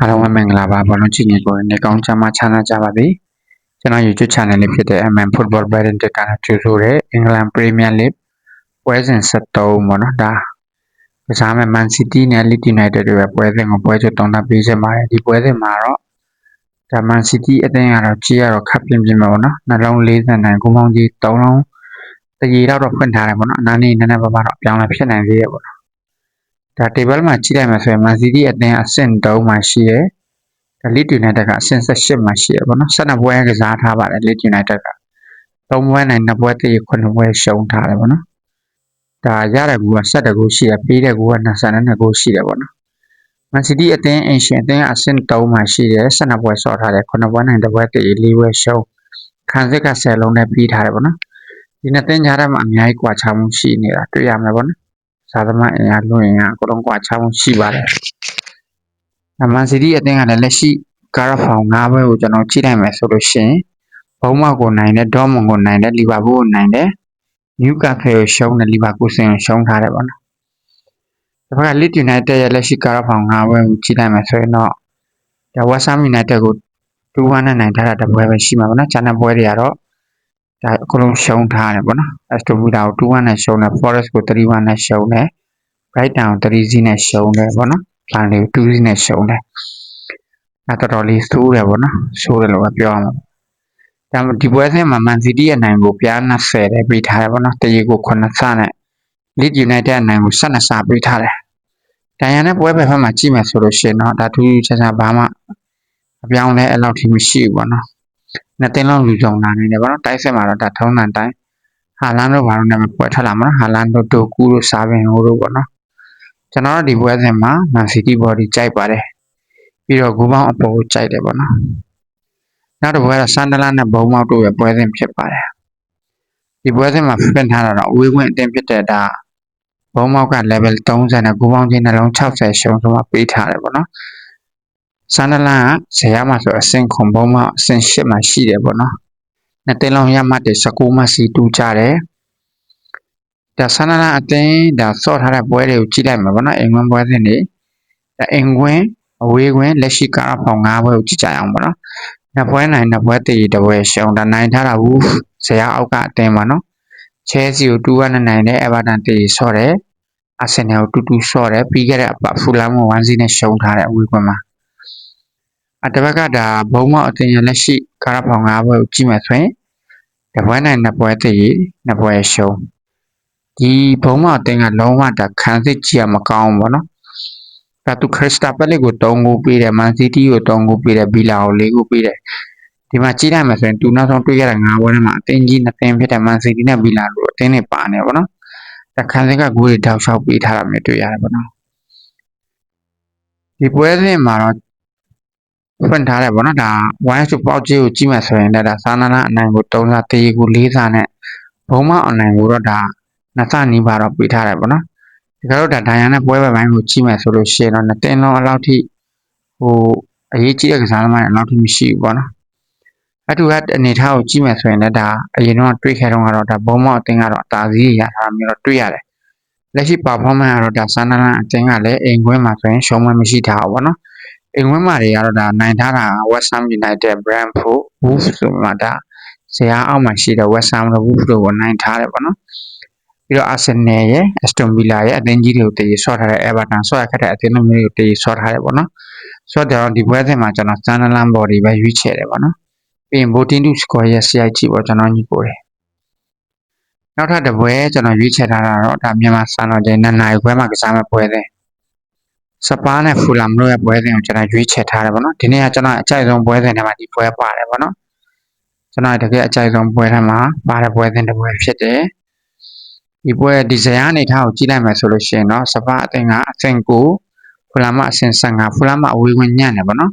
အားလုံးပဲမင်္ဂလာပါဘောလုံးချီညီကိုနေကောင်းချမ်းမချမ်းသာကြပါစေကျွန်တော် YouTube channel လေးဖြစ်တဲ့ MM Football Betting တက်ကနေကြိုဆိုတဲ့အင်္ဂလန် Premier League ပွဲစဉ်73ပေါ့နော်ဒါကစားမဲ့ Man City နဲ့ Leeds United တွေပဲပွဲစဉ်ကိုပွဲချုပ်တုံးသပ်ပေးချင်ပါတယ်ဒီပွဲစဉ်မှာတော့ဒါ Man City အသင်းကတော့ကြီးရတော့ခပ်ပြင်းပြင်းပဲပေါ့နော်နှလုံး40နိုင်ကုန်းပေါင်းကြီး3လုံးတရေတော့တော့ဖွင့်ထားတယ်ပေါ့နော်အနားနေနည်းနည်းပါးပါတော့အပြောင်းလဲဖြစ်နိုင်သေးရဲ့ပေါ့နော် ဒါ table မှာကြည့်လိုက်မှဆိုရင် Man City အသင်းအဆင့်3မှာရှိတယ်ဒါ Leeds United ကအဆင့်18မှာရှိရပေါ့နော်12ပွဲကစားထားပါတယ် Leeds United က3ပွဲနိုင်2ပွဲတည်9ပွဲရှုံးထားတယ်ပေါ့နော်ဒါရတဲ့ကူက7ဂိုးရှိရပေးတဲ့ကူက22ဂိုးရှိတယ်ပေါ့နော် Man City အသင်းအင်ရှင်အသင်းအဆင့်3မှာရှိတယ်12ပွဲဆော့ထားတယ်9ပွဲနိုင်2ပွဲတည်4ပွဲရှုံးခံစစ်က10လုံးနဲ့ပြီးထားတယ်ပေါ့နော်ဒီနှစ်သင်းကြားထဲမှာအများကြီးကွာခြားမှုရှိနေတာတွေ့ရမှာပေါ့နော် စာသမားအင်အားလွှင့်ရင်အကုန်လုံးကွာခြားမှုရှိပါတယ်။မန်စီးတီးအသင်းကလည်းလက်ရှိကာရာဖောင်၅ဘွဲကိုကျွန်တော်ကြည့်လိုက်မယ်ဆိုလို့ရှိရင်ဘုံမောက်ကိုနိုင်တယ်ဒေါ်မွန်ကိုနိုင်တယ်လီဗာပူးကိုနိုင်တယ်နျူကာဖဲကိုရှုံးတယ်လီဗာပူးဆင်ကိုရှုံးထားတယ်ပေါ့နော်။ဒီဘက်ကလစ်ယူနိုက်တက်ရဲ့လက်ရှိကာရာဖောင်၅ဘွဲကိုကြည့်လိုက်မယ်ဆိုရင်တော့ဒါဝက်ဆမ်ယူနိုက်တက်ကို2-1နဲ့နိုင်ထားတာတပွဲပဲရှိမှာပေါ့နော်။ကျန်တဲ့ပွဲတွေကတော့ ဒါအကုန်လုံးရှုံးထားတယ်ပေါ့နော်။ Aston Villa ကို2-1နဲ့ရှုံးတယ် Forest ကို3-1နဲ့ရှုံးတယ် Brighton ကို3-0နဲ့ရှုံးတယ်ပေါ့နော်။ Plan လေးကို2-0နဲ့ရှုံးတယ်။အဲတော်တော်လေးဆိုးတယ်ပေါ့နော်။ဆိုးတယ်လို့ပဲပြောရမှာ။ဒါဒီပွဲစဉ်မှာ Man City ရဲ့နိုင်ကိုပြား20တဲ့ပေးထားတယ်ပေါ့နော်။တရေကို9ဆနဲ့ Leeds United ရဲ့နိုင်ကို12ဆပေးထားတယ်။တန်ရန်တဲ့ပွဲပဲဖက်မှာကြည့်မယ်ဆိုလို့ရှိရင်တော့ဒါထူးထူးခြားခြားဘာမှအပြောင်းလဲအဲ့လောက်ထိမရှိဘူးပေါ့နော်။ နှစ်သိန်းလုံးလူကြုံလာနေတယ်ဗောနော်တိုက်စစ်မှာတော့ဒါထုံးတန်တိုင်းဟာလန်တို့ဘာလို့နဲ့ပွဲထွက်လာမှာနော်ဟာလန်တို့ဒိုကူတို့စာပင်ဟိုတို့ဗောနော်ကျွန်တော်တို့ဒီပွဲစဉ်မှာ Man City body ကြိုက်ပါတယ်ပြီးတော့ဂိုးပေါင်းအပေါ်ကိုကြိုက်တယ်ဗောနော်နောက်တစ်ပွဲကတော့ဆန်ဒလန်နဲ့ဘုံမောက်တို့ရဲ့ပွဲစဉ်ဖြစ်ပါတယ်ဒီပွဲစဉ်မှာဖွင့်ထားတာတော့အဝေးခွင့်အတင်းဖြစ်တဲ့ဒါဘုံမောက်က level 30နဲ့ဂိုးပေါင်းချင်းနှလုံး60ရှုံးဆုံးမှပေးထားတယ်ဗောနော် ဆန်ဒလန်ကဇေယျမှာဆိုအဆင့်ခွန်ဘုံမှာအဆင့်၈မှာရှိတယ်ပေါ့နော်နှစ်သိန်းလုံးရမှတ်တွေ19မှစီတူကြတယ်ဒါဆန်ဒလန်အတင်းဒါစော့ထားတဲ့ပွဲတွေကိုကြည့်လိုက်မှာပေါ့နော်အင်္ဂလန်ပွဲစဉ်တွေဒါအင်္ဂဝင်အဝေးကွင်းလက်ရှိကားဖောင်၅ပွဲကိုကြည့်ကြအောင်ပေါ့နော်နှစ်ပွဲနိုင်နှစ်ပွဲတည်တပွဲရှုံးဒါနိုင်ထားတာဘူးဇေယျအောက်ကအတင်းပါနော်ချဲစီကို2-1နဲ့နိုင်တယ်အေဗာတန်တည်ဆော့တယ်အာဆင်နယ်ကို2-2ဆော့တယ်ပြီးခဲ့တဲ့အပတ်ဖူလမ်ကို1-0နဲ့ရှုံးထားတယ်အဝေးကွင်းမှာ အတဘက်ကဒါဘုံမောက်အတင်ရလက်ရှိကာရဖောင်၅ဘွဲကိုကြည့်မယ်ဆိုရင်တပွဲနိုင်နှစ်ပွဲတည်နှစ်ပွဲရှုံးဒီဘုံမောက်အတင်ကလုံးဝဒါခံစစ်ကြည့်ရမကောင်းဘူးပေါ့နော်ဒါသူခရစ်စတာပက်လက်ကို3ဂိုးပေးတယ်မန်စီးတီးကို3ဂိုးပေးတယ်ဘီလာကို4ဂိုးပေးတယ်ဒီမှာကြည့်လိုက်မယ်ဆိုရင်သူနောက်ဆုံးတွေ့ရတဲ့၅ပွဲထဲမှာအတင်းကြီးနှစ်သင်းဖြစ်တဲ့မန်စီးတီးနဲ့ဘီလာတို့အတင်းတွေပါနေပါတော့တခါစကဂိုးတွေတောက်လျှောက်ပေးထားတာမျိုးတွေ့ရတယ်ပေါ့နော်ဒီပွဲစဉ်မှာတော့ ဖွင့်ထားတယ်ပေါ့နော်ဒါ one to ပေါက်ကြီးကိုကြည့်မှဆိုရင်ဒါစာနာနာအနိုင်ကို3စာတေးကို4စာနဲ့ဘုံမအနိုင်ကိုတော့ဒါနှစ်စနီးပါတော့ပေးထားတယ်ပေါ့နော်ဒီကတော့ဒါဒိုင်ယာနဲ့ပွဲပဲပိုင်းကိုကြည့်မှဆိုလို့ရှိရင်တော့နှစ်တင်းလုံးအလောက်ထိဟိုအရေးကြီးတဲ့ကစားသမားတွေအလောက်ထိမရှိဘူးပေါ့နော်အတူကအနေထားကိုကြည့်မှဆိုရင်လည်းဒါအရင်တော့တွေးခဲ့တော့ကတော့ဒါဘုံမအတင်းကတော့အသာစီးရထားတာမျိုးတော့တွေးရတယ်လက်ရှိ performance ကတော့ဒါဆန်နလန်အတင်းကလည်းအိမ်ခွင်းမှာဆိုရင်ရှုံးမမရှိထားဘူးပေါ့နော် အိမ်ဝင်းမာတွေကတော့ဒါနိုင်ထားတာ West Ham United Brentford Wolves ဆိုမှဒါဇရာအောက်မှာရှိတဲ့ West Ham တို့ Wolves တို့ကိုနိုင်ထားတယ်ပေါ့နော်ပြီးတော့ Arsenal ရဲ့ Aston Villa ရဲ့အသင်းကြီးတွေကိုတည်ဆော့ထားတဲ့ Everton ဆော့ရခက်တဲ့အသင်းမျိုးတွေကိုတည်ဆော့ထားတယ်ပေါ့နော်ဆိုတော့ဒီပွဲစဉ်မှာကျွန်တော် Sunderland body ပဲရွေးချယ်တယ်ပေါ့နော်ပြီးရင် voting to score ရဲ့ CIG ပေါ့ကျွန်တော်ညီပို့တယ်နောက်ထပ်တစ်ပွဲကျွန်တော်ရွေးချယ်ထားတာတော့ဒါမြန်မာစံတော်ချိန်နှစ်နာရီခွဲမှာကစားမဲ့ပွဲစဉ် စပါးနဲ့ဖူလာမတို့ရဲ့ပွဲစဉ်ကိုကျွန်တော်ရွေးချယ်ထားတယ်ပေါ့နော်ဒီနေ့ကကျွန်တော်အကြိုက်ဆုံးပွဲစဉ်ထဲမှာဒီပွဲပါတယ်ပေါ့နော်ကျွန်တော်တကယ်အကြိုက်ဆုံးပွဲထဲမှာပါတဲ့ပွဲစဉ်တစ်ပွဲဖြစ်တယ်ဒီပွဲဒီဇိုင်းအနေထားကိုကြည့်လိုက်မယ်ဆိုလို့ရှိရင်တော့စပါးအသင်းကအဆင့်9ဖူလာမအဆင့်15ဖူလာမအဝေးဝင်ညံ့တယ်ပေါ့နော်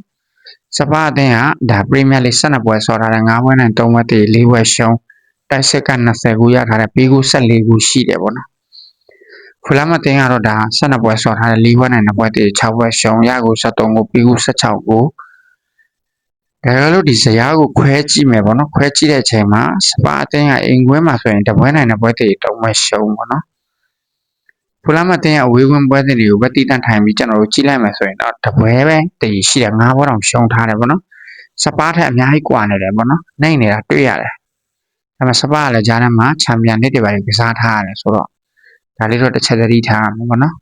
စပါးအသင်းကဒါပရီးမီယာလိ12ပွဲဆော်ထားတယ်9ပွဲနဲ့3ပွဲတည်4ပွဲရှုံးတိုက်စစ်က20ခုရထားတယ်ပြီးခု14ခုရှိတယ်ပေါ့နော် ဖူလာမတင်ကတော့ဒါ12ပွဲဆော့ထားတယ်၄ပွဲနဲ့2ပွဲတည်း6ပွဲရှုံးရကို73ကိုပြီးကို16ကိုဒါကြလို့ဒီဇယားကိုခွဲကြည့်မယ်ပေါ့နော်ခွဲကြည့်တဲ့အချိန်မှာစပါအတင်းကအင်ကွင်းမှာဆိုရင်တပွဲနိုင်2ပွဲတည်း3ပွဲရှုံးပေါ့နော်ဖူလာမအတင်းရဲ့အဝေးဝင်ပွဲစဉ်တွေကိုပဲတည်တံ့ထိုင်ပြီးကျွန်တော်တို့ကြည့်လိုက်မယ်ဆိုရင်တော့တပွဲပဲတည်ရှိတယ်ငါးဘောတောင်ရှုံးထားတယ်ပေါ့နော်စပါးထက်အများကြီးကွာနေတယ်ပေါ့နော်နိုင်နေတာတွေ့ရတယ်ဒါပေမဲ့စပါးကလည်းဂျာနဲ့မှာချန်ပီယံနစ်တွေပါကစားထားရတယ်ဆိုတော့ ဒါလေးတော့တစ်ချက်သတိထားရမယ်ပေါ့နော်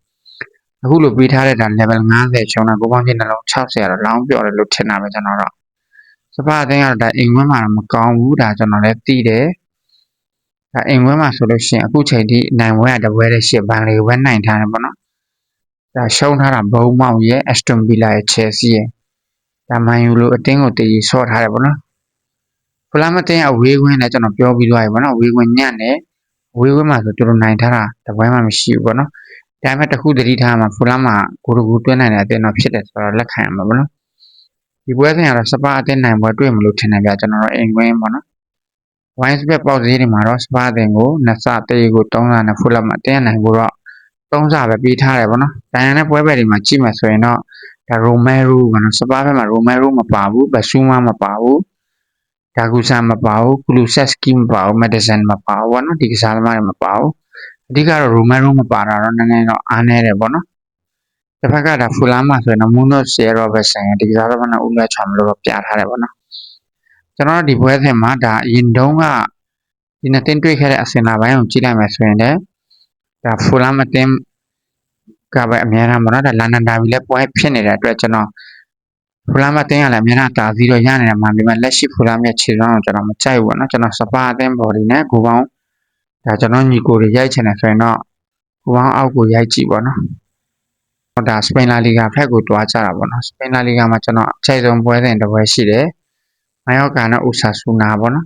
အခုလိုပေးထားတဲ့ဒါ level 90ရှုံးတာကိုပေါင်းချင်းနှလုံး60ရတော့လောင်းပြော့တယ်လို့ထင်တာပဲကျွန်တော်တော့စပါးအတင်းကတော့ဒါအိမ်ဝင်းမှာတော့မကောင်းဘူးဒါကျွန်တော်လည်းသိတယ်ဒါအိမ်ဝင်းမှာဆိုလို့ရှိရင်အခုချိန်ထိနိုင်ဝဲရတပွဲတဲ့ရှစ်ဘန်လေးဝဲနိုင်ထားတယ်ပေါ့နော်ဒါရှုံးထားတာဘုံမောင်ရဲ့ Aston Villa ရဲ့ Chelsea ရဲ့ဒါမန်ယူလိုအတင်းကိုတည်ဆော့ထားတယ်ပေါ့နော်ဖလာမတင်အဝေးခွင်းလည်းကျွန်တော်ပြောပြီးသွားပြီပေါ့နော်အဝေးခွင်းညံ့တယ် အဝေးခွင်းမှာဆိုကျွန်တော်နိုင်ထားတာတပွဲမှမရှိဘူးပေါ့နော်ဒါပေမဲ့တခုတတိထားမှာဖလာမကိုရကူတွင်းနိုင်တဲ့အတင်းတော့ဖြစ်တယ်ဆိုတော့လက်ခံရမှာပေါ့နော်ဒီပွဲစဉ်ကတော့စပါအတင်းနိုင်ပွဲတွေ့မလို့ထင်တယ်ဗျာကျွန်တော်တို့အိမ်ခွင်းပေါ့နော်ဝိုင်းစပက်ပေါက်ဈေးတွေမှာတော့စပါအတင်းကိုနှစ်ဆတရေကို3ဆနဲ့ဖလာမတင်းနိုင်ကိုတော့3ဆပဲပေးထားတယ်ပေါ့နော်ဒိုင်ယန်နဲ့ပွဲပဲတွေမှာကြည့်မယ်ဆိုရင်တော့ဒါရိုမဲရူကနော်စပါးဘက်မှာရိုမဲရူမပါဘူးဘဆူမာမပါဘူး ဒါဂူဆာမပါဘူးကလူဆက်စကီမပါဘူး မက်ဒီဆန်မပါဘူးပေါ့နော် ဒီကစားသမားတွေ မပါဘူး အဓိကတော့ရိုမဲရူမပါတာတော့ နည်းနည်းတော့ အားနည်းတယ်ပေါ့နော်တစ်ဖက်ကဒါဖူလာမဆိုရင်တော့မူနိုဆီရောဘက်ဆန်ဒီကစားသမားနဲ့ဦးလက်ချောင်လို့တော့ ပြထားတယ်ပေါ့နော် ကျွန်တော်တို့ ဒီပွဲစဉ်မှာဒါအရင်တုန်းက ဒီနှစ်တင်းတွေ့ခဲ့တဲ့ အစင်လာပိုင်းကို ကြည့်လိုက်မယ်ဆိုရင်လည်းဒါဖူလာမတင်းကပဲ အများအားမနော်ဒါလန်ဒန်ဒါဘီလည်း ပွဲဖြစ်နေတဲ့အတွက် ကျွန်တော် ဖူလာမအတင်းကလည်းအများအားတာစီတော့ရနေတာမှဒီမှာလက်ရှိဖူလာမရဲ့ခြေစွမ်းကိုကျွန်တော်မကြိုက်ဘူးပေါ့နော်ကျွန်တော်စပါအတင်းဘော်ဒီနဲ့ကိုပေါင်းဒါကျွန်တော်ညီကိုတွေရိုက်ချင်တယ်ဆိုရင်တော့ကိုပေါင်းအောက်ကိုရိုက်ကြည့်ပေါ့နော်ဟောဒါစပိန်လာလီဂါဖက်ကိုတွားကြတာပေါ့နော်စပိန်လာလီဂါမှာကျွန်တော်အချိန်ဆုံးပွဲစဉ်တစ်ပွဲရှိတယ်မိုင်ယော့ကာနဲ့ဥဆာဆူနာပေါ့နော်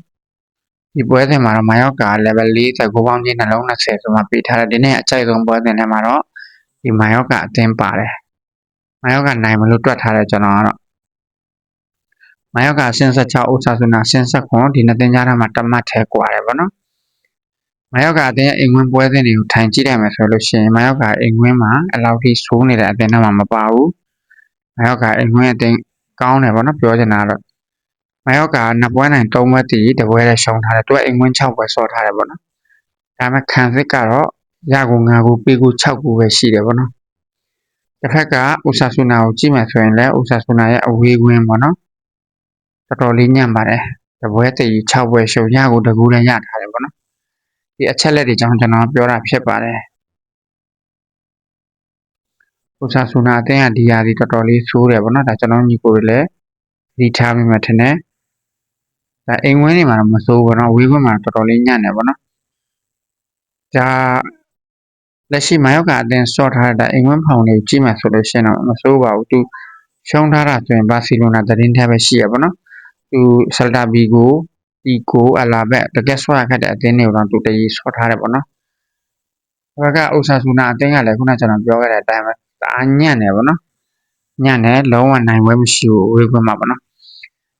ဒီပွဲစဉ်မှာတော့မိုင်ယော့ကာ level 40ကိုပေါင်းချင်းနှလုံး20ဆိုမှပေးထားတယ်ဒီနေ့အချိန်ဆုံးပွဲစဉ်ထဲမှာတော့ဒီမိုင်ယော့ကအတင်းပါတယ်မိုင်ယော့ကနိုင်မလို့တွက်ထားတယ်ကျွန်တော်ကတော့ မိုင်ယော့ကဆင်းဆက်6ဥစားစုနာဆင်းဆက်ခွန်ဒီနှစ်တင်ကြားထဲမှာတမတ်ထဲကွာတယ်ဗောနော်မိုင်ယော့ကအတင်းအိမ်ဝင်ပွဲစဉ်တွေကိုထိုင်ကြည့်လိုက်မယ်ဆိုလို့ရှိရင်မိုင်ယော့ကအိမ်ဝင်မှာအလောက်ထိဆိုးနေတဲ့အတင်းထဲမှာမပါဘူးမိုင်ယော့ကအိမ်ဝင်အတင်းကောင်းတယ်ဗောနော်ပြောချင်တာကတော့မိုင်ယော့ကနှစ်ပွဲနိုင်သုံးပွဲတည်တပွဲလည်းရှုံးထားတယ်သူကအိမ်ဝင်6ပွဲဆော့ထားတယ်ဗောနော်ဒါပေမဲ့ခံစစ်ကတော့ရကို9ကိုပေးကို6ကိုပဲရှိတယ်ဗောနော်တစ်ဖက်ကဥဆာဆူနာကိုကြည့်မှဆိုရင်လည်းဥဆာဆူနာရဲ့အဝေးကွင်းပေါ့နော် တော်တော်လေးညံ့ပါတယ်တပွဲတည်6ပွဲရှုံရကိုတကူလည်းရထားတယ်ပေါ့နော်ဒီအချက်လက်တွေကြောင့်ကျွန်တော်ပြောတာဖြစ်ပါတယ်ဥဆာဆူနာအတင်းကဒီဟာဒီတော်တော်လေးဆိုးတယ်ပေါ့နော်ဒါကျွန်တော်ညီကိုတွေလည်းဒီထားမိမှထင်တယ်ဒါအိမ်ဝင်းတွေမှာတော့မဆိုးဘူးနော်ဝေးကွင်းမှာတော်တော်လေးညံ့တယ်ပေါ့နော်ဒါလက်ရှိမာယောက်ကအတင်းဆော့ထားတဲ့အိမ်ဝင်းဖောင်လေးကြည့်မှဆိုလို့ရှိရင်တော့မစိုးပါဘူးသူရှုံးထားတာဆိုရင်ဘာစီလိုနာသတင်းထဲပဲရှိရပါတော့ သူဆယ်တာဘီကိုဒီကိုအလာဘက်တကယ်ဆော့ရခက်တဲ့အတင်းတွေကိုတော့သူတရေဆော့ထားတယ်ပေါ့နော်ဘက်ကအိုဆာဆူနာအတင်းကလည်းခုနကျွန်တော်ပြောခဲ့တဲ့အတိုင်းပဲတအားညံ့တယ်ပေါ့နော်ညံ့တယ်လုံးဝနိုင်ဝဲမရှိဘူးဝေးခွင့်မှာပေါ့နော်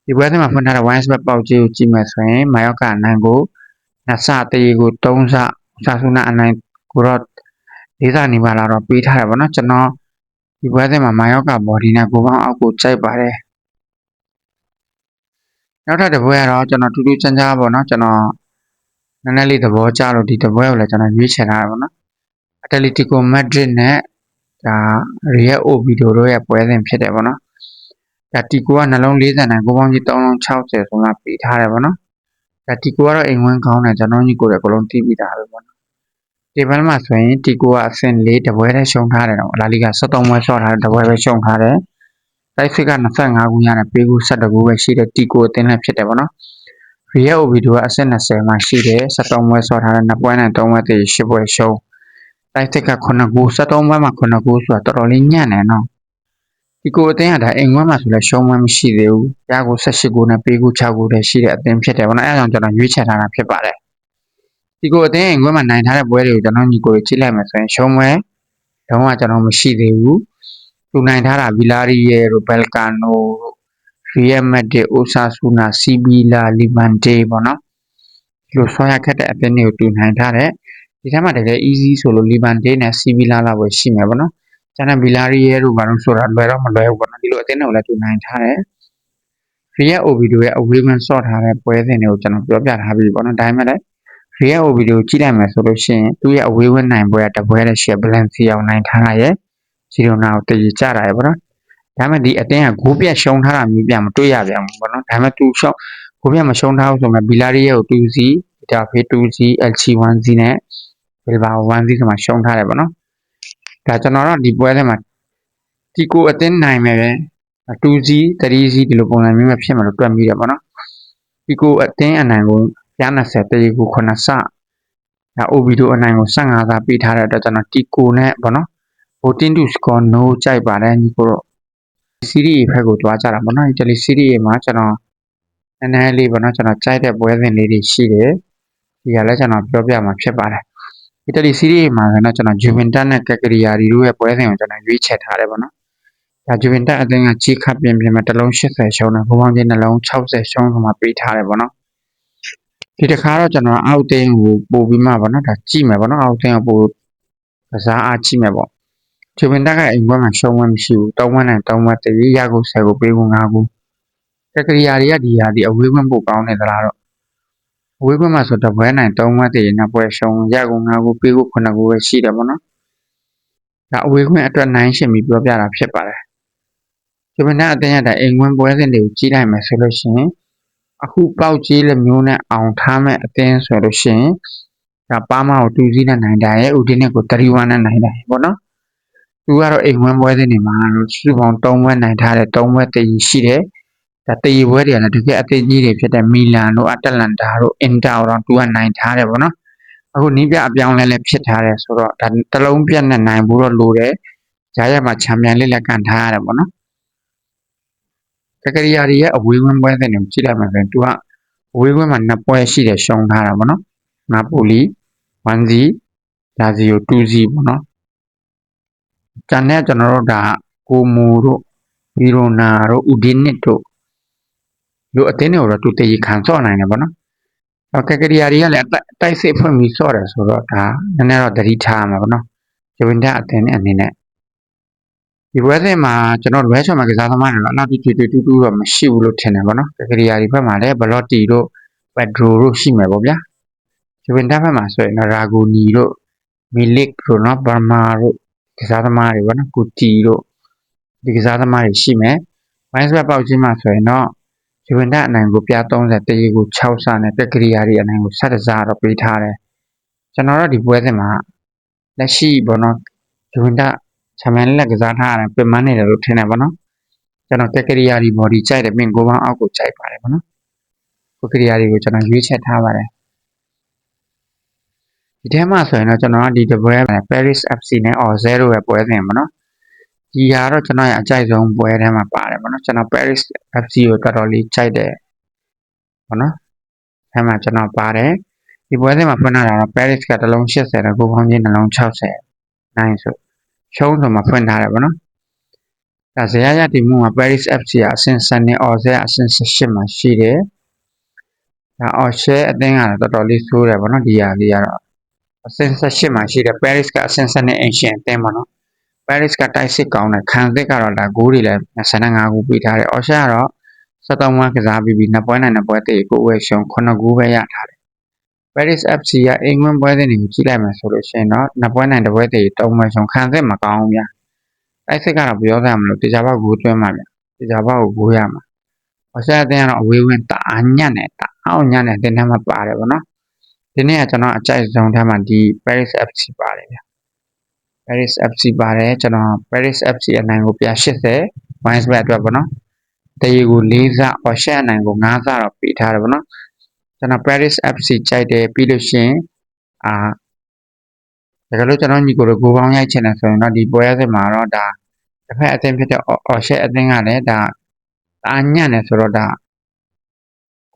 ဒီပွဲထဲမှာဖွင့်ထားတဲ့ wine spot ပေါက်ကြီးကိုကြည့်မယ်ဆိုရင်မာယောက်ကအနိုင်ကိုနှစ်ဆတရေကို၃ဆဆာဆူနာအနိုင်ကိုတော့လေးစားနေပါလားတော့ပေးထားတယ်ဗောနော်ကျွန်တော်ဒီပွဲစဉ်မှာမာယောက်ကဘော်ဒီနဲ့ကိုပေါင်းအောက်ကိုကြိုက်ပါတယ် နောက်ထပ်တစ်ပွဲကတော့ကျွန်တော်တူတူချမ်းချားပေါ့နော်ကျွန်တော်နည်းနည်းလေးသဘောကျလို့ဒီတစ်ပွဲကိုလည်းကျွန်တော်ရွေးချယ်ထားတယ်ဗောနော်အတလီတီကိုမက်ဒရစ်နဲ့ဒါရီယက်အိုဗီဒိုတို့ရဲ့ပွဲစဉ်ဖြစ်တယ်ဗောနော်ဒါတီကိုကနှလုံး40နဲ့ကိုပေါင်းကြီး3လုံး60ဆိုမှပေးထားတယ်ဗောနော်ဒါတီကိုကတော့အိမ်ဝင်းကောင်းတယ်ကျွန်တော်ကြီးကိုလည်းအကုန်လုံးတီးပြီးသားပဲဗောနော်ဒီဘက်မှာဆိုရင်တီကိုကအဆင့်၄တပွဲနဲ့ရှုံးထားတယ်တော့လာလီက73ပွဲရှော့ထားတယ်တပွဲပဲရှုံးထားတယ် တိုက်ဖစ်က25ခုရတယ်ပေးခု12ခုပဲရှိတယ်တီကိုအသင်းလည်းဖြစ်တယ်ပေါ့နော်ရီယက်အိုဗီဒိုကအဆင့်20မှာရှိတယ်73ပွဲရှော့ထားတယ်2ပွဲနဲ့3ပွဲတည်း10ပွဲရှုံးတိုက်ဖစ်က9ခု73ပွဲမှာ9ခုဆိုတာတော်တော်လေးညံ့တယ်နော်ဒီကိုအသင်းကဒါအိမ်ဝမ်းမှာဆိုလဲရှုံးမှမရှိသေးဘူး။ရာကို18ခုနဲ့ပေးခု6ခုတည်းရှိတဲ့အသင်းဖြစ်တယ်ဗောနော်။အဲဒါကြောင့်ကျွန်တော်ရွေးချယ်ထားတာဖြစ်ပါတယ်ဒီကိုအသင်းအိမ်ခွဲမှာနိုင်ထားတဲ့ပွဲတွေကိုကျွန်တော်ညီကိုကြည့်လိုက်မယ်ဆိုရင်ရှုံးပွဲတော့ကကျွန်တော်မရှိသေးဘူး သူနိုင်ထားတာဗီလာရီယေတို့ဘယ်ကာနိုရီယယ်မက်ဒစ်အိုဆာဆူနာစီဘီလာလီမန်တေပေါ့နော်ဒီလိုဆွဲရခက်တဲ့အသင်းတွေကိုသူနိုင်ထားတဲ့ဒီထဲမှာတကယ် easy ဆိုလို့လီမန်တေနဲ့စီဘီလာလာပဲရှိမယ်ပေါ့နော်ကျန်တဲ့ဗီလာရီယေတို့ဘာလို့ဆိုတာလွယ်တော့မလွယ်ဘူးပေါ့နော်ဒီလိုအသင်းတွေကိုလည်းသူနိုင်ထားတယ်ရီယက်အိုဗီဒိုရဲ့အဝေးမန်ဆော့ထားတဲ့ပွဲစဉ်တွေကိုကျွန်တော်ပြောပြထားပြီပေါ့နော်ဒါပေမဲ့လည်း Real OB ကိုကြည့်လိုက်မယ်ဆိုလို့ရှိရင်သူ့ရဲ့အဝေးဝင်းနိုင်ပွဲကတပွဲနဲ့ရှယ် balance အောင်နိုင်ထားတာရဲ့ ဂျီရိုနာကိုတည်ကြတာရဲ့ဗောနော်ဒါပေမဲ့ဒီအတင်းကဂိုးပြတ်ရှုံးထားတာမျိုးပြမတွေ့ရပြန်ဘူးဗောနော်ဒါပေမဲ့သူရှုံးဂိုးပြတ်မရှုံးထားဘူးဆိုမှဘီလာရီရဲ့ကို 2C ဒါဖေး 2C LC 1C နဲ့ဘီလဘာ 1C ဆိုမှရှုံးထားတယ်ဗောနော်ဒါကျွန်တော်တို့ဒီပွဲထဲမှာဒီကိုအတင်းနိုင်မယ်ပဲ 2C 3C ဒီလိုပုံစံမျိုးပဲဖြစ်မှာလို့တွက်မိတယ်ဗောနော်ဒီကိုအတင်းအနိုင်ကို120တရေကို9ဆဒါ OB တို့အနိုင်ကို15သာပေးထားတဲ့အတွက်ကျွန်တော်တီကိုနဲ့ဗောနော် voting to score no ကြိုက်ပါတယ်ညီကိုတို့ series ဖက်ကိုတွားကြတာဗောနော်ဒီ series မှာကျွန်တော်နည်းနည်းလေးဗောနော်ကျွန်တော်ကြိုက်တဲ့ပွဲစဉ်လေးတွေရှိတယ်ဒီကလည်းကျွန်တော်ပြောပြမှာဖြစ်ပါတယ်ဒီတလီ series မှာဆိုတော့ကျွန်တော် Juventus နဲ့ Cagliari တို့ရဲ့ပွဲစဉ်ကိုကျွန်တော်ရွေးချယ်ထားတယ်ဗောနော်ဒါ Juventus အသင်းကကြီးခပ်ပြင်ပြင်မှာတစ်လုံး80ရှုံးတယ်ဘုံပေါင်းချင်းနှလုံး60ရှုံးဆိုမှပေးထားတယ်ဗောနော်ဒီတစ်ခါတော့ကျွန်တော်အောက်တင်းကိုပို့ပြီးမှဗောနော်ဒါကြည့်မယ်ဗောနော်အောက်တင်းကိုပို့ကစားအားကြည့်မယ်ဗော ဂျူဗင်တက်ကအိမ်ဘက်မှာရှုံးဝဲမရှိဘူးတောင်းဝဲနိုင်တောင်းဝဲတရေရကိုဆယ်ကိုပေးကိုငါကိုကက်ကရီယာတွေကဒီဟာဒီအဝေးခွင့်ပို့ကောင်းနေသလားတော့အဝေးခွင့်မှာဆိုတပွဲနိုင်တောင်းဝဲတရေနဲ့ပွဲရှုံးရကိုငါကိုပေးကိုခုနကိုပဲရှိတယ်ဗောနော်ဒါအဝေးခွင့်အတွက်နိုင်ရှင်ပြီးပြောပြတာဖြစ်ပါတယ်ဂျူဗင်တက်အတင်းရတဲ့အိမ်ဝင်ပွဲစဉ်တွေကိုကြီးလိုက်မယ်ဆိုလို့ရှိရင်အခုပေါက်ကြီးလက်မျိုးနဲ့အောင်ထားမဲ့အတင်းဆိုလို့ရှိရင်ဒါပါမကိုတူစည်းနဲ့နိုင်တာရဲ့ဥဒင်းနဲ့ကို31နဲ့နိုင်တာပေါ့နော် သူကတော့အိမ်ဝင်းပွဲစဉ်တွေမှာစုပေါင်း3ပွဲနိုင်ထားတဲ့3ပွဲတည်ရှိတယ်ဒါတည်ပွဲတွေကလည်းတကယ်အသေးကြီးတွေဖြစ်တဲ့မီလန်တို့အတလန်တာတို့အင်တာတို့သူကနိုင်ထားတယ်ပေါ့နော်အခုနီးပြအပြောင်းလဲလဲဖြစ်ထားတယ်ဆိုတော့ဒါတလုံးပြတ်နဲ့နိုင်ဖို့တော့လိုတယ်ဂျာရက်မှာချန်ပီယံလိလက်ကန်ထားရတယ်ပေါ့နော်ကကရီယာတွေရဲ့အဝေးဝင်းပွဲစဉ်တွေကိုကြည့်လိုက်မှဆိုရင်သူကအဝေးဝင်းမှာနှစ်ပွဲရှိတယ်ရှုံးထားတာပေါ့နော်နာပိုလီ 1C လာဇီယို 2C ပေါ့နော် ကျန်တဲ့ကျွန်တော်တို့ဒါကိုမူတို့ဗီရိုနာတို့ဥဒင်းနစ်တို့လူအတင်းတွေကိုတော့သူတည်ခံစော့နိုင်တယ်ပေါ့နော်။ကက်ကရီယာတွေကလည်းတိုက်စစ်ဖွင့်ပြီးစော့တယ်ဆိုတော့ဒါနည်းနည်းတော့တတိထားမှာပေါ့နော်။ဂျဝင်တာအတင်းအနေနဲ့ဒီဘွဲစဉ်မှာကျွန်တော်လွဲချော်မှာကစားသမားတွေတော့နောက်တစ်တူတူတူတော့မရှိဘူးလို့ထင်တယ်ပေါ့နော်။ကက်ကရီယာတွေဘက်မှာလည်းဘလော့တီတို့ပက်ဒရိုတို့ရှိမယ်ပေါ့ဗျာ။ဂျဝင်တာဘက်မှာဆိုရင်ရာဂိုနီတို့မီလစ်တို့နော်ဘာမာတို့ ကစားသမားတွေပေါ့နော်။ကူတီတို့ဒီကစားသမားတွေရှိမယ်။ဘိုင်းစဘက်ပေါက်ချင်းမှာဆိုရင်တော့ဂျူဗင်တက်အနိုင်ကိုပြ30တရေကို6ဆနဲ့ပက်ကရီယာတွေအနိုင်ကို7ဆတော့ပေးထားတယ်ကျွန်တော်တို့ဒီပွဲစဉ်မှာလက်ရှိဘောနော်ဂျူဗင်တက်ချမန်လက်ကစားထားရတယ်ပြင်မနေတယ်လို့ထင်တယ်ဗောနော်ကျွန်တော်ပက်ကရီယာဒီဘော်ဒီကြိုက်တယ်ပြင်ကိုပေါင်းအောက်ကိုကြိုက်ပါတယ်ဗောနော်ပက်ကရီယာတွေကိုကျွန်တော်ရွေးချက်ထားပါတယ် ဒီထဲမှာဆိုရင်တော့ကျွန်တော်ကဒီတပွဲ Paris FC နဲ့ Or0 ရဲ့ပွဲစဉ်ဗောနော်ဒီဟာတော့ကျွန်တော်ရဲ့အကြိုက်ဆုံးပွဲထဲမှာပါတယ်ပေါ့နော်ကျွန်တော် Paris FC ကိုတော်တော်လေးကြိုက်တယ်ပေါ့နော်အဲမှာကျွန်တော်ပါတယ်ဒီပွဲစဉ်မှာဖွင့်ထားတာတော့ Paris ကတစ်လုံး80နဲ့ကိုပေါင်းချင်းနှလုံး60နိုင်ဆိုရှုံးဆိုမှဖွင့်ထားတယ်ပေါ့နော်ဒါဇေယျရတည်မှုမှာ Paris FC ကအဆင့်7နဲ့ Or ဇေယျအဆင့်18မှာရှိတယ်ဒါ Or share အသင်းကတော့တော်တော်လေးဆိုးတယ်ပေါ့နော်ဒီဟာလေးကတော့ အဆင့်18မှာရှိတယ် Paris ကအဆင့်7နဲ့ Ancient အသင်းပေါ့နော် Paris ကတိုက်စစ်ကောင်းတယ်ခံစစ်ကတော့ဒါဂိုးတွေလည်း25ဂိုးပေးထားတယ်အော်ရှာကတော့73ဝန်းကစားပြီးပြီးနှစ်ပွဲနဲ့နှစ်ပွဲတည်းကိုဝယ်ရှုံ9ဂိုးပဲရထားတယ် Paris FC ကအင်္ဂလန်ပွဲစဉ်တွေကိုကြည့်လိုက်မှဆိုလို့ရှိရင်တော့နှစ်ပွဲနိုင်တစ်ပွဲတည်းတုံးပွဲရှုံခံစစ်မကောင်းဘူးဗျာတိုက်စစ်ကတော့ပြောရမလို့တေချာဘောက်ဂိုးသွင်းမှာဗျာတေချာဘောက်ကိုဂိုးရမှာအော်ရှာအတင်းကတော့အဝေးဝင်တအားညံ့တယ်တအားညံ့တယ်တင်းထဲမှာပါတယ်ဗောနော် ဒီနေ့ကကျွန်တော်အကြိုက်ဆုံးထဲမှာဒီ Paris FC ပါတယ်ဗျာ Paris FC ပါတယ်ကျွန်တော် Paris FC အနိုင်ကိုပြ80 wines bet အတွက်ပေါ့နော်တရေကို၄ဆအော်ရှက်အနိုင်ကို၅ဆတော့ပေးထားတယ်ပေါ့နော်ကျွန်တော် Paris FC ကြိုက်တယ်ပြီးလို့ရှိရင်အာဒါကြလို့ကျွန်တော်ညီကိုတို့ကိုပေါင်းရိုက်ချင်တယ်ဆိုရင်တော့ဒီပွဲစဉ်မှာတော့ဒါတစ်ဖက်အသင်းဖြစ်တဲ့အော်ရှက်အသင်းကလည်းဒါအာညံ့တယ်ဆိုတော့ဒါ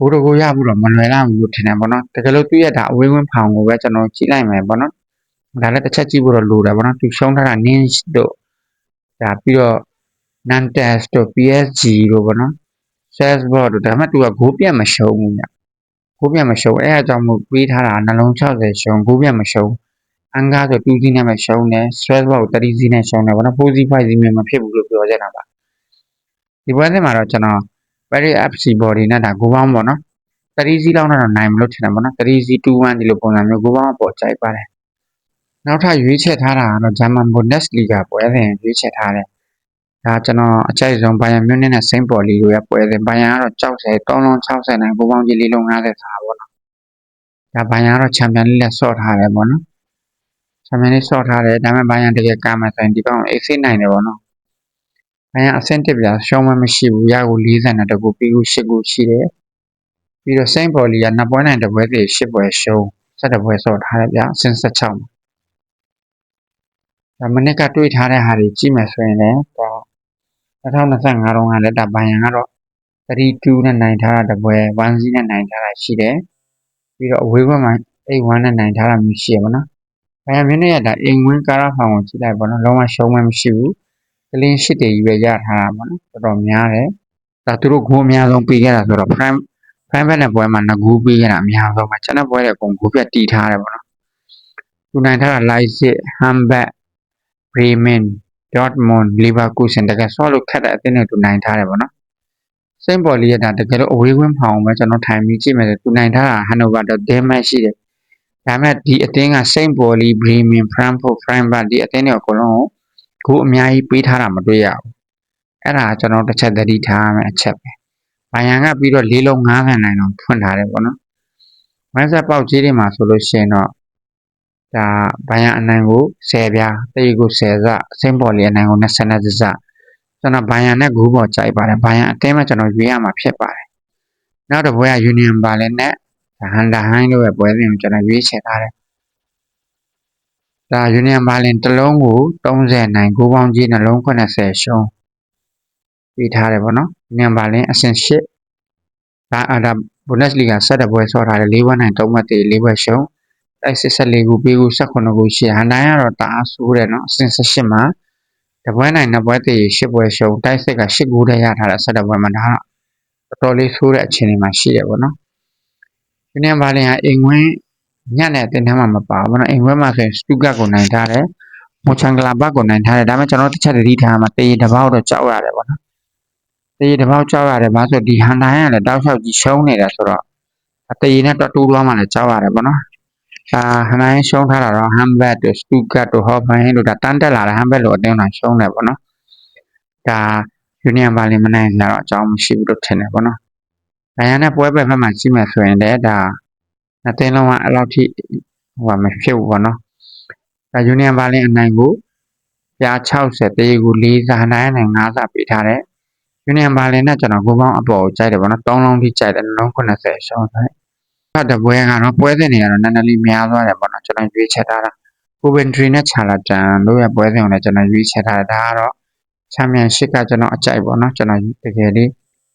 ကိုတို့ကိုရဘူးတော့မလွယ်လာဘူးလို့ထင်တယ်ပေါ့နော်တကယ်လို့သူ့ရဲ့ဒါအဝေးဝင်းဖောင်ကိုပဲကျွန်တော်ကြည့်လိုက်မယ်ပေါ့နော်ဒါလည်းတစ်ချက်ကြည့်ဖို့တော့လိုတယ်ဗောနော်သူရှုံးထားတာ Ninja တို့ဒါပြီးတော့ Nantes တို့ PSG တို့ဗောနော် Salzburg တို့ဒါမှသူကဂိုးပြတ်မရှုံးဘူးညဂိုးပြတ်မရှုံးအဲအကြောင်းမို့ပေးထားတာနှလုံး60ရှုံးဂိုးပြတ်မရှုံးအန်ကားဆို2စီးနဲ့ပဲရှုံးတယ် Strasbourg ကို3စီးနဲ့ရှုံးတယ်ဗောနော်4စီး5စီးမျိုးမဖြစ်ဘူးလို့ပြောကြတာပါဒီပွဲစဉ်မှာတော့ကျွန်တော် Paris FC body နဲ့ဒါဂိုးပေါင်းဗောနော်3စီးလောက်နဲ့တော့နိုင်မလို့ထင်တယ်ပေါ့နော်3စီး2-1ဒီလိုပုံစံမျိုးကိုပေါင်းအပေါ်ကြိုက်ပါတယ်နောက်ထပ်ရွေးချယ်ထားတာကတော့ဂျာမန်ဘွန်ဒက်စ်လီဂါပွဲစဉ်ရွေးချယ်ထားတယ်ဒါကျွန်တော်အကြိုက်ဆုံးဘိုင်ယန်မြူးနစ်နဲ့စိန့်ပေါ်လီတို့ရဲ့ပွဲစဉ်ဘိုင်ယန်ကတော့60 3လုံး60နိုင်ကိုပေါင်းကြီး4လုံး50ထားပါပေါ့နော်ဒါဘိုင်ယန်ကတော့ချန်ပီယံလိလက်ဆော့ထားတယ်ပေါ့နော်ချန်ပီယံလိဆော့ထားတယ်ဒါပေမဲ့ဘိုင်ယန်တကယ်ကမ်းမယ်ဆိုရင်ဒီကောင် exit နိုင်တယ်ပေါ့နော် ဘိုင်ယန်အဆင့်တစ်ပြရှုံးမမရှိဘူးရကို40နဲ့တကူပြီးကို8ကိုရှိတယ်ပြီးတော့စိန့်ပေါ်လီက2ပွဲနိုင်တပွဲသေး8ပွဲရှုံး7ပွဲဆော့ထားတယ်ဗျအဆင့်16မှာဒါမနစ်ကတွေးထားတဲ့ဟာတွေကြည့်မယ်ဆိုရင်လည်းဒါ2025တုန်းကလည်းဒါဘိုင်ယန်ကတော့32နဲ့နိုင်ထားတာတပွဲ1 0နဲ့နိုင်ထားတာရှိတယ်ပြီးတော့အဝေးဘက်မှာ81နဲ့နိုင်ထားတာမျိုးရှိရပါတော့ဘိုင်ယန်မြင်းရဲ့ဒါအင်ဝင်းကာရာဖောင်ကိုကြည့်လိုက်ပါတော့လုံးဝရှုံးမှမရှိဘူး ကလင်းရှစ်တွေကြီးပဲရထားတာပေါ့နော်တော်တော်များတယ်ဒါသူတို့ဂိုးအများဆုံးပေးခဲ့တာဆိုတော့ prime prime bet နဲ့ပွဲမှာငကူပေးခဲ့တာအများဆုံးပဲကျွန်တော်ပွဲတဲ့အကုန်ဂိုးပြတ်တီးထားတယ်ပေါ့နော်သူနိုင်ထားတာ Leipzig Hamburg Bremen Dortmund Leverkusen တကယ်ဆော့လို့ခက်တဲ့အသင်းတွေသူနိုင်ထားတယ်ပေါ့နော်စိန့်ပေါ်လီရတာတကယ်လို့အဝေးဝင်းဖောင်ပဲကျွန်တော်ထိုင်ပြီးကြည့်မယ်ဆိုသူနိုင်ထားတာဟန်နိုဗာတော့ဒဲမတ်ရှိတယ်ဒါမဲ့ဒီအသင်းကစိန့်ပေါ်လီဘရီမင်ဖရန်ဖို့ဖရန်ဘတ်ဒီအသင်းတွေအကုန်လုံးကို အများကြီးပေးထားတာမတွေ့ရဘူးအဲ့ဒါကျွန်တော်တစ်ချက်သတိထားရမယ်အချက်ပဲဘိုင်ယန်ကပြီးတော့၄လုံး90နိုင်တော့ဖွင့်ထားတယ်ပေါ့နော်မက်ဆက်ပေါက်ကြီးတွေမှာဆိုလို့ရှိရင်တော့ဒါဘိုင်ယန်အနိုင်ကို10ပြားတေးကို10စစိန့်ပေါ်လီအနိုင်ကို20စကျွန်တော်ဘိုင်ယန်နဲ့ဂူးပေါ်ကြိုက်ပါတယ်ဘိုင်ယန်အသင်းမှာကျွန်တော်ရွေးရမှာဖြစ်ပါတယ်နောက်တစ်ပွဲက Union Berlin နဲ့ဟန်ဒါဟိုင်းတို့ရဲ့ပွဲစဉ်ကိုကျွန်တော်ရွေးချယ်ထားတယ် ဒါ Union Berlin တစ်လုံးကို30နိုင်ဂိုးပေါင်းကြီးနှလုံး80ရှုံးပြီးထားတယ်ပေါ့နော် Union Berlin အဆင့်8ဒါအဒါ Bundesliga 7ပွဲဆော့ထားတယ်၄ပွဲနိုင်3ပွဲသေး၄ပွဲရှုံးတိုက်14ခုပြီးခု18ခုရှိဟန်တိုင်းကတော့တအားဆိုးတယ်နော်အဆင့်18မှာတပွဲနိုင်နှစ်ပွဲသေးရှစ်ပွဲရှုံးတိုက်စစ်က8ဂိုးတည်းရထားတာ17ပွဲမှာဒါတော်တော်လေးဆိုးတဲ့အခြေအနေမှာရှိတယ်ပေါ့နော်ယူနီယံဘာလင်ဟာအိမ်ဝင်း ညနဲ့တင်ထဲမှာမပါဘူးနော်အိမ်ဝင်းမှာဆိုရင်စတူကတ်ကိုနိုင်ထားတယ်မိုချန်ဂလာဘတ်ကိုနိုင်ထားတယ်ဒါပေမဲ့ကျွန်တော်တစ်ချက်တတိထားမှာတေးတပေါက်တော့ကြောက်ရတယ်ပေါ့နော်တေးတပေါက်ကြောက်ရတယ်ဘာလို့ဒီဟန်တိုင်းကလည်းတောက်လျှောက်ကြီးရှုံးနေတာဆိုတော့တေးနဲ့တော့တူးသွားမှလည်းကြောက်ရတယ်ပေါ့နော်အာဟန်တိုင်းရှုံးထားတာတော့ဟမ်ဘတ်တို့စတူကတ်တို့ဟော်ဘိုင်းတို့ဒါတန်းတက်လာတဲ့ဟမ်ဘတ်လို့အတင်းတော့ရှုံးတယ်ပေါ့နော်ဒါယူနီယံဘာလင်မနိုင်ကြတော့အကြောင်းမရှိဘူးလို့ထင်တယ်ပေါ့နော်။ဒါရနဲ့ပွဲပဲဘက်မှာကြည့်မယ်ဆိုရင်လည်းဒါ အတင်းလုံးကအဲ့လောက်ထိဟိုမဖြစ်ဘူးပေါ့နော်။ဒါယူနီယံဘာလင်အနိုင်ကိုပြား60တေးကို4စာနိုင်နဲ့5စာပေးထားတယ်။ယူနီယံဘာလင်နဲ့ကျွန်တော်ကိုပေါင်းအပေါ်ကိုကြိုက်တယ်ပေါ့နော်။3လုံးထိကြိုက်တယ်နှလုံး80ရှောင်းတယ်။ဖတ်တဲ့ပွဲကတော့ပွဲစဉ်တွေကတော့နည်းနည်းလေးများသွားတယ်ပေါ့နော်ကျွန်တော်ရွေးချက်ထားတာ။ Coventry နဲ့ Charlton တို့ရဲ့ပွဲစဉ်ကိုလည်းကျွန်တော်ရွေးချက်ထားတာဒါကတော့ချန်ပီယံရှစ်ကကျွန်တော်အကြိုက်ပေါ့နော်ကျွန်တော်တကယ်လေး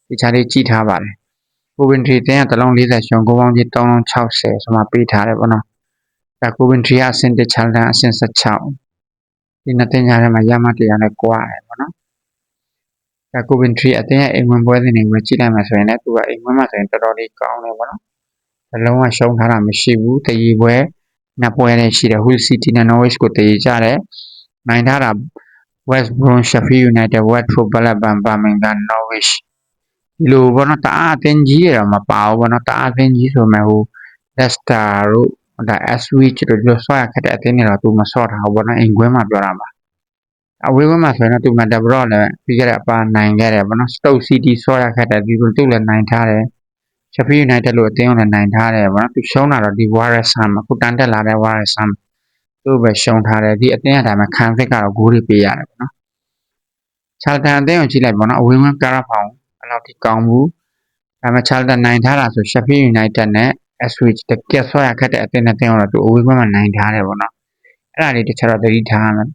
ဒီချာလေးကြည့်ထားပါတယ် ကိုဗင်ထရီတင်းကတလုံး40ရှုံကိုပေါင်းကြီး3လုံး60ဆိုမှပေးထားတယ်ပေါ့နော်ဒါကိုဗင်ထရီကအဆင့်1ချန်တန်အဆင့်16ဒီနှစ်တင်ညာထဲမှာရမတရားနဲ့ကွာတယ်ပေါ့နော်ဒါကိုဗင်ထရီအတင်းရဲ့အိမ်ဝင်ပွဲစဉ်တွေကိုကြည့်လိုက်မှဆိုရင်လည်းသူကအိမ်ဝင်မှာဆိုရင်တော်တော်လေးကောင်းတယ်ပေါ့နော်တလုံးကရှုံးထားတာမရှိဘူးတရီပွဲနှစ်ပွဲနဲ့ရှိတယ် Hull City နဲ့ Norwich ကိုတရီကြတယ်နိုင်ထားတာ West Brom Sheffield United Watford Blackburn Birmingham Norwich ဒီလိုဘောနော်တအားအသင်းကြီးရမပါဘူးဘောနော်တအားအသင်းကြီးဆိုမှဟို Leicester တို့ဒါ Ipswich တို့ဒီဆော့ရခက်တဲ့အသင်းတွေတော့သူမဆော့ထားဘူးဘောနော်အင်ကွင်းမှာပြောတာပါအဝေးဘက်မှာဆိုရင်တော့သူမတက်ဘရော့လည်းပြီးခဲ့တဲ့အပါနိုင်ခဲ့တယ်ဘောနော် Stoke City ဆော့ရခက်တဲ့ဒီလိုသူ့လည်းနိုင်ထားတယ် Sheffield United လို့အသင်းကိုလည်းနိုင်ထားတယ်ဘောနော်သူရှုံးတာတော့ဒီ Warrison အခုတန်တက်လာတဲ့ Warrison သူ့ပဲရှုံးထားတယ်ဒီအသင်းကဒါမှခံစစ်ကတော့ဂိုးတွေပေးရတယ်ပေါ့နော်ချာလတန်အသင်းကိုကြည့်လိုက်ပေါ့နော်အဝေးဝင်ကာရာဖောင် အဲ့လောက်ထိကောင်းဘူးဒါမှချာလတန်နိုင်ထားတာဆို Sheffield United နဲ့ Ipswich တကက်ဆွဲရခက်တဲ့အသင်းနဲ့တင်းတော့သူအဝေးဝင်မှာနိုင်ထားတယ်ပေါ့နော်အဲ့ဒါလေးတစ်ချက်တော့သတိထားရမယ်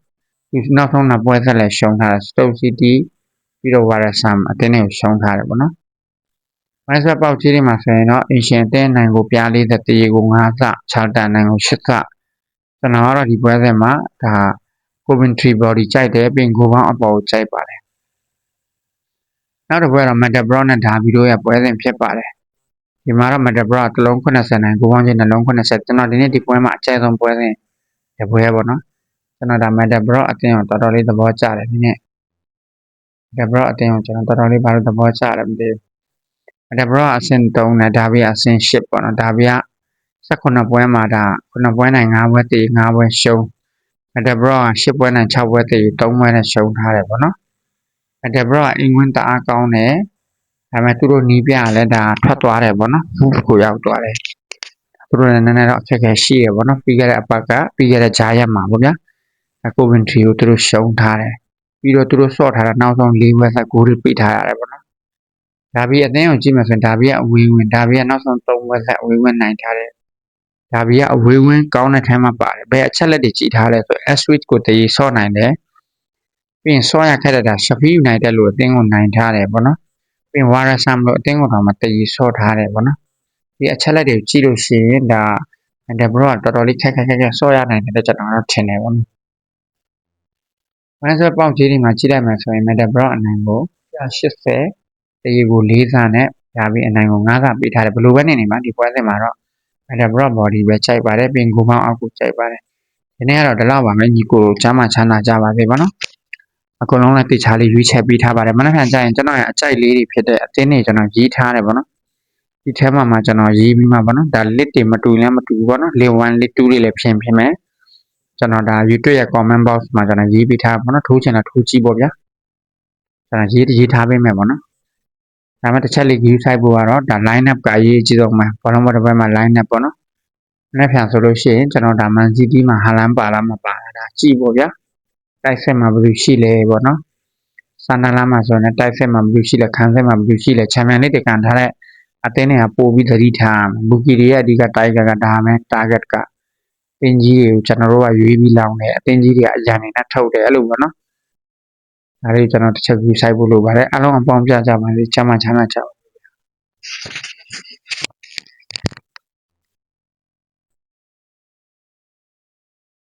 ဒီနောက်ဆုံးနှစ်ပွဲဆက်လည်းရှုံးထားတာ Stoke City ပြီးတော့ Warrison အသင်းတွေကိုရှုံးထားတယ်ပေါ့နော်မိုင်းဆက်ပေါက်ကြီးတွေမှာဆိုရင်တော့အင်ရှင်အသင်းနိုင်ကိုပြားလေးသက်တရေကို9စချာလတန်နိုင်ကို10စကျွန်တော်ကတော့ဒီပွဲစဉ်မှာဒါ Coventry body ကြိုက်တယ်ပြင်ကိုပေါင်းအပေါ်ကိုကြိုက်ပါတယ် နောက်တစ်ပွဲတော့ Metabro နဲ့ဒါဗီတို့ရဲ့ပွဲစဉ်ဖြစ်ပါတယ်ဒီမှာတော့ Metabro တလုံး80နိုင်ကိုပေါင်းချင်းနှလုံး80ကျွန်တော်ဒီနေ့ဒီပွဲမှာအကြိုက်ဆုံးပွဲစဉ်ဒီပွဲပေါ့နော်ကျွန်တော်ဒါ Metabro အတင်းကိုတော်တော်လေးသဘောကျတယ်ဒီနေ့ Metabro အတင်းကိုကျွန်တော်တော်တော်လေးဘာလို့သဘောကျတယ်မသိဘူးဒါဘရောအဆင့်3နဲ့ဒါဘီကအဆင့်10ပေါ့နော်ဒါဘီက18ပွဲမှာဒါ9ပွဲနိုင်5ပွဲတည်5ပွဲရှုံးဒါဘရောက10ပွဲနိုင်6ပွဲတည်3ပွဲနဲ့ရှုံးထားတယ်ပေါ့နော် ဒါဘရောကအင်္ဂွန်းတအားကောင်းတယ်ဒါပေမဲ့သူတို့နီးပြလည်းဒါထွက်သွားတယ်ပေါ့နော် move ကိုရောက်သွားတယ်သူတို့လည်းနည်းနည်းတော့အခက်အခဲရှိရပေါ့နော်ပြီးခဲ့တဲ့အပတ်ကပြီးခဲ့တဲ့ဂျာရက်မှာပေါ့ဗျာကိုဗင်ထရီကိုသူတို့ရှုံးထားတယ်ပြီးတော့သူတို့ဆော့ထားတာနောက်ဆုံး၄ပွဲဆက်ကိုးတွေပြထားရတယ်ပေါ့နော်ဒါဘီအသင်းကိုကြည့်မှဆိုရင်ဒါဘီကအဝေးဝင်ဒါဘီကနောက်ဆုံး၃ပွဲဆက်အဝေးဝင်နိုင်ထားတယ်ဒါဘီကအဝေးဝင်ကောင်းတဲ့ထဲမှာပါတယ်ဘယ်အချက်လက်တွေကြည့်ထားလဲဆို S switch ကိုတည်ဆော့နိုင်တယ် ပြီးရင်ဆော့ရခက်တဲ့ဒါ Sheffield United လို့အသင်းကိုနိုင်ထားတယ်ပေါ့နော်ပြီးရင် Warasam လို့အသင်းကိုတော့မတည်ဆော့ထားတယ်ပေါ့နော်ဒီအချက်လက်တွေကြည့်လို့ရှိရင်ဒါဒါဘရောကတော်တော်လေးခက်ခက်ခက်ခက်ဆော့ရနိုင်တဲ့ကျွန်တော်တို့ထင်တယ်ပေါ့နော်မနက်စပေါက်ကြီးတွေမှာကြည့်လိုက်မှဆိုရင် Meta Bro အနိုင်ကို180တရေကို4ဆနဲ့ရပြီးအနိုင်ကို9ဆပေးထားတယ်ဘယ်လိုပဲနေနေမှာဒီပွဲစဉ်မှာတော့ Meta Bro body ပဲကြိုက်ပါတယ်ပြင်ကိုမောင်းအောက်ကိုကြိုက်ပါတယ်ဒီနေ့ကတော့ဒီလောက်ပါမယ်ညီကိုချမ်းမချမ်းသာကြပါစေပါနော် အကုန်လုံးလည်းတေချာလေးရွေးချယ်ပေးထားပါတယ်မနက်ဖြန်ကျရင်ကျွန်တော်ရဲ့အကြိုက်လေးတွေဖြစ်တဲ့အသင်းတွေကျွန်တော်ရေးထားတယ်ပေါ့နော်ဒီထဲမှာမှကျွန်တော်ရေးပြီးမှပေါ့နော်ဒါ list တွေမတူလည်းမတူဘူးပေါ့နော် list 1 list 2တွေလည်းဖြင်းဖြင်းမယ်ကျွန်တော်ဒါ YouTube ရဲ့ comment box မှာကျွန်တော်ရေးပေးထားပါတော့ထိုးချင်တာထိုးကြည့်ပေါ့ဗျာကျွန်တော်ရေးရေးထားပေးမယ်ပေါ့နော်ဒါမှတစ်ချက်လေး view site ဖို့ကတော့ဒါ line up ကရေးကြည့်တော့မှာဘောလုံးဘောတစ်ဘက်မှာ line up ပေါ့နော်နေ့ဖြန်ဆိုလို့ရှိရင်ကျွန်တော်ဒါ Man City မှာဟာလန်ပါလားမပါလားဒါကြည့်ပေါ့ဗျာ တိုက်ဆက်မှာဘယ်လိုရှိလဲပေါ့နော်ဆန္ဒလာမှာဆိုရင်တိုက်ဆက်မှာဘယ်လိုရှိလဲခန်းဆက်မှာဘယ်လိုရှိလဲချန်ပီယံလိတကန်ထားတဲ့အသင်းတွေကပို့ပြီးသတိထားဘူကီတွေရဲ့အဓိက target ကဒါပဲ target ကတင်းကြီးတွေကိုကျွန်တော်တို့ကရွေးပြီးလောင်းတယ်အတင်းကြီးတွေကအရန်နေနဲ့ထုတ်တယ်အဲ့လိုပေါ့နော်ဒါလေးကျွန်တော်တစ်ချက် view site ဖို့လိုပါတယ်အားလုံးအပေါင်းပြကြပါစေချမ်းသာချမ်းသာကြပါ